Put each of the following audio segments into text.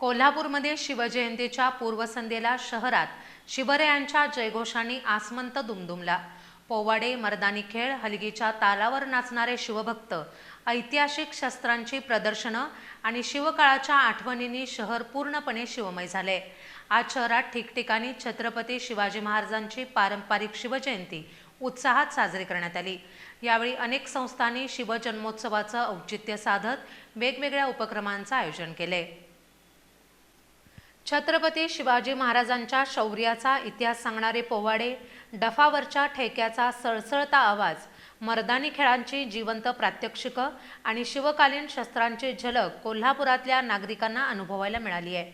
कोल्हापूरमध्ये शिवजयंतीच्या पूर्वसंध्येला शहरात शिवरायांच्या जयघोषांनी आसमंत दुमदुमला. पोवाडे मर्दानी खेळ हलगीच्या तालावर नाचणारे शिवभक्त ऐतिहासिक शस्त्रांची प्रदर्शनं आणि शिवकाळाच्या आठवणींनी शहर पूर्णपणे शिवमय झाले. आज शहरात ठिकठिकाणी छत्रपती शिवाजी महाराजांची पारंपरिक शिवजयंती उत्साहात साजरी करण्यात आली. यावेळी अनेक संस्थांनी शिवजन्मोत्सवाचं औचित्य साधत वेगवेगळ्या उपक्रमांचं आयोजन केले. छत्रपती शिवाजी महाराजांच्या शौर्याचा इतिहास सांगणारे पोवाडे डफावरच्या ठेक्याचा सळसळता आवाज मर्दानी खेळांची जिवंत प्रात्यक्षिकं आणि शिवकालीन शस्त्रांची झलक कोल्हापुरातल्या नागरिकांना अनुभवायला मिळाली आहे.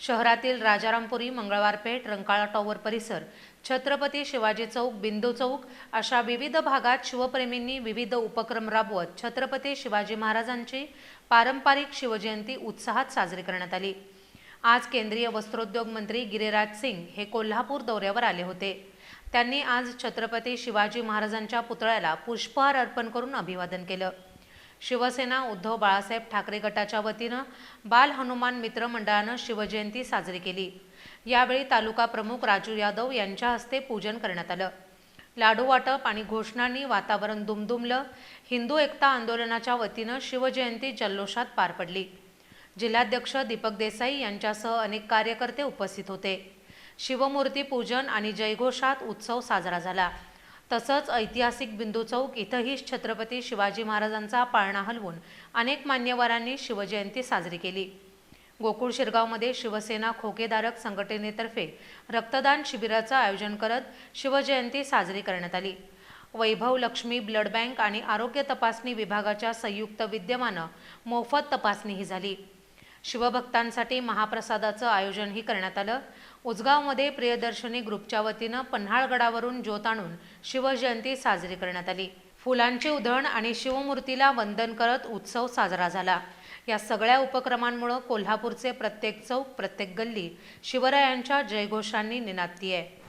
शहरातील राजारामपुरी मंगळवारपेठ रंकाळा टॉवर परिसर छत्रपती शिवाजी चौक बिंदू चौक अशा विविध भागात शिवप्रेमींनी विविध उपक्रम राबवत छत्रपती शिवाजी महाराजांची पारंपरिक शिवजयंती उत्साहात साजरी करण्यात आली. आज केंद्रीय वस्त्रोद्योग मंत्री गिरिराज सिंग हे कोल्हापूर दौऱ्यावर आले होते. त्यांनी आज छत्रपती शिवाजी महाराजांच्या पुतळ्याला पुष्पहार अर्पण करून अभिवादन केलं. शिवसेना उद्धव बाळासाहेब ठाकरे गटाच्या वतीनं बाल हनुमान मित्र मंडळानं शिवजयंती साजरी केली. यावेळी तालुका प्रमुख राजू यादव यांच्या हस्ते पूजन करण्यात आलं. लाडू वाटप आणि घोषणांनी वातावरण दुमदुमलं. हिंदू एकता आंदोलनाच्या वतीनं शिवजयंती जल्लोषात पार पडली. जिल्हाध्यक्ष दीपक देसाई यांच्यासह अनेक कार्यकर्ते उपस्थित होते. शिवमूर्ती पूजन आणि जयघोषात उत्सव साजरा झाला. तसंच ऐतिहासिक बिंदू चौक इथंही छत्रपती शिवाजी महाराजांचा पाळणा हलवून अनेक मान्यवरांनी शिवजयंती साजरी केली. गोकुळ शिरगावमध्ये शिवसेना खोकेधारक संघटनेतर्फे रक्तदान शिबिराचं आयोजन करत शिवजयंती साजरी करण्यात आली. वैभव लक्ष्मी ब्लड बँक आणि आरोग्य तपासणी विभागाच्या संयुक्त विद्यमानं मोफत तपासणीही झाली. शिवभक्तांसाठी महाप्रसादाचं आयोजनही करण्यात आलं. उजगावमध्ये प्रियदर्शनी ग्रुपच्या वतीनं पन्हाळगडावरून ज्योत आणून शिवजयंती साजरी करण्यात आली. फुलांची उधळण आणि शिवमूर्तीला वंदन करत उत्सव साजरा झाला. या सगळ्या उपक्रमांमुळे कोल्हापूरचे प्रत्येक चौक प्रत्येक गल्ली शिवरायांच्या जयघोषांनी निनादती आहे